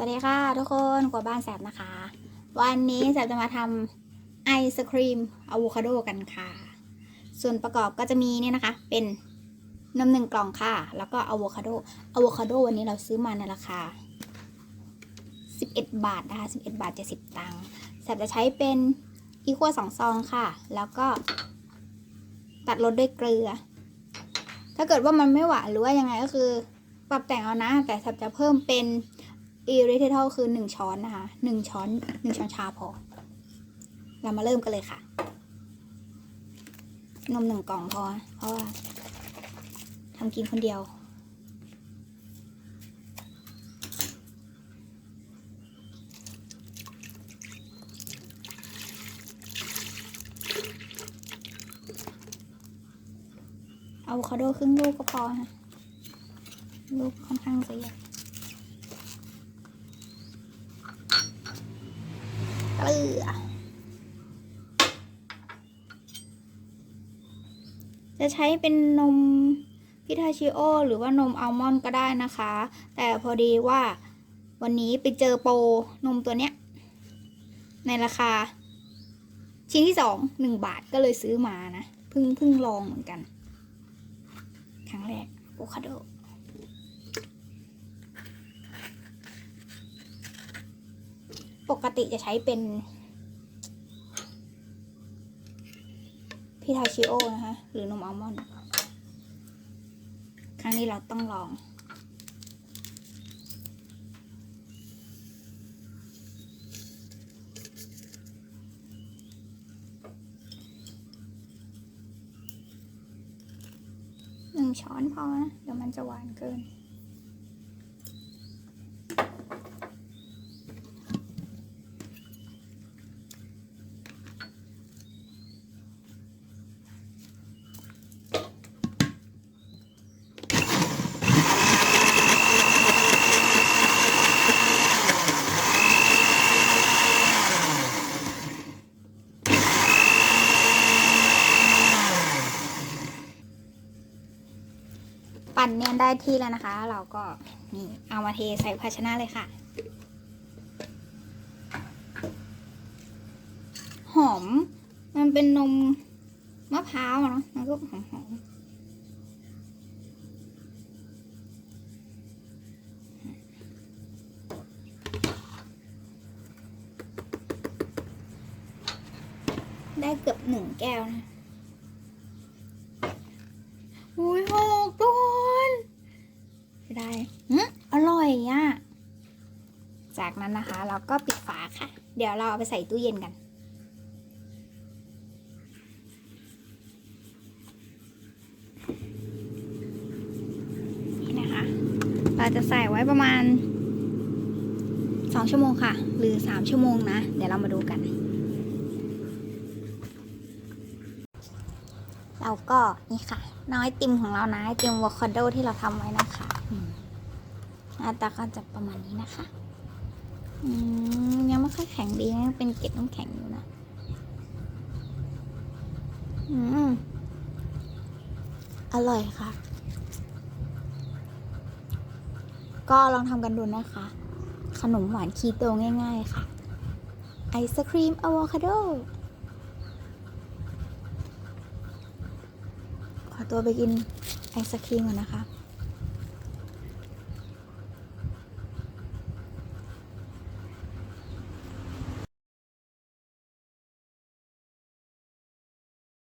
วัสดีค่ะทุกคนกว่าบ้านแสบนะคะ วันนี้แสบจะมาทำไอศครีมอะโวคาโดกันค่ะ ส่วนประกอบก็จะมีเนี่ยนะคะ เป็นนมหนึ่งกล่องค่ะ แล้วก็อะโวคาโดอะโวคาโดวันนี้เราซื้อมาในราคา 11 บาทนะคะ11 บาท 70 ตังค์แสบจะใช้เป็นอีคัวสองซองค่ะ แล้วก็ตัดรสด้วยเกลือ ถ้าเกิดว่ามันไม่หวานหรือว่ายังไงก็คือ ปรับแต่งเอานะ แต่แสบจะเพิ่มเป็น อีริเททัลคือหนึ่งช้อนนะคะหนึ่งช้อนหนึ่งช้อนชาพอ เรามาเริ่มกันเลยค่ะ นมหนึ่งกล่องพอ เพราะว่าทำกินคนเดียว เอะโวคาโดครึ่งลูกก็พอนะลูกค่อนข้างจะใหญ่ เกลือ จะใช้เป็นนมพิทาชิโอ หรือว่านมอัลมอนด์ก็ได้นะคะ แต่พอดีว่าวันนี้ไปเจอโปรนมตัวเนี้ย ในราคา ชิ้นที่สองหนึ่งบาทก็เลยซื้อมานะเพิ่งเพิ่งลองเหมือนกัน ครั้งแรกโอคาโดปกติจะใช้เป็น พิทาชิโอนะคะหรือนมอัลมอนด์ครั้งนี้เราต้องลอง หนึ่งช้อนพอนะ เดี๋ยวมันจะหวานเกิน ปั่นเนี่ยได้ที่แล้วนะคะ เราก็นี่เอามาเทใส่ภาชนะเลยค่ะ หอม มันเป็นนมมะพร้าวเนาะมันก็หอมหอมได้เกือบหนึ่งแก้วนะ อืมอร่อยอะ จากนั้นนะคะ เราก็ปิดฝาค่ะ เดี๋ยวเราเอาไปใส่ตู้เย็นกัน นี่นะคะ เราจะใส่ไว้ประมาณ2ชั่วโมงค่ะ หรือ3ชั่วโมงนะ เดี๋ยวเรามาดูกัน เราก็นี่ค่ะ น้อยติมของเรานะไอติมวอคาโดที่เราทำไว้นะคะ อืมหน้าตาก็จะประมาณนี้นะคะอืมยังไม่ค่อยแข็งดีนะยังเป็นเกล็ดน้ำแข็งอยู่นะอืมอร่อยค่ะ ก็ลองทำกันดูนะคะ ขนมหวานคีโตง่าย ๆ ค่ะ ไอศครีมอะโวคาโด ขอตัวไปกินไอศครีมก่อนนะคะ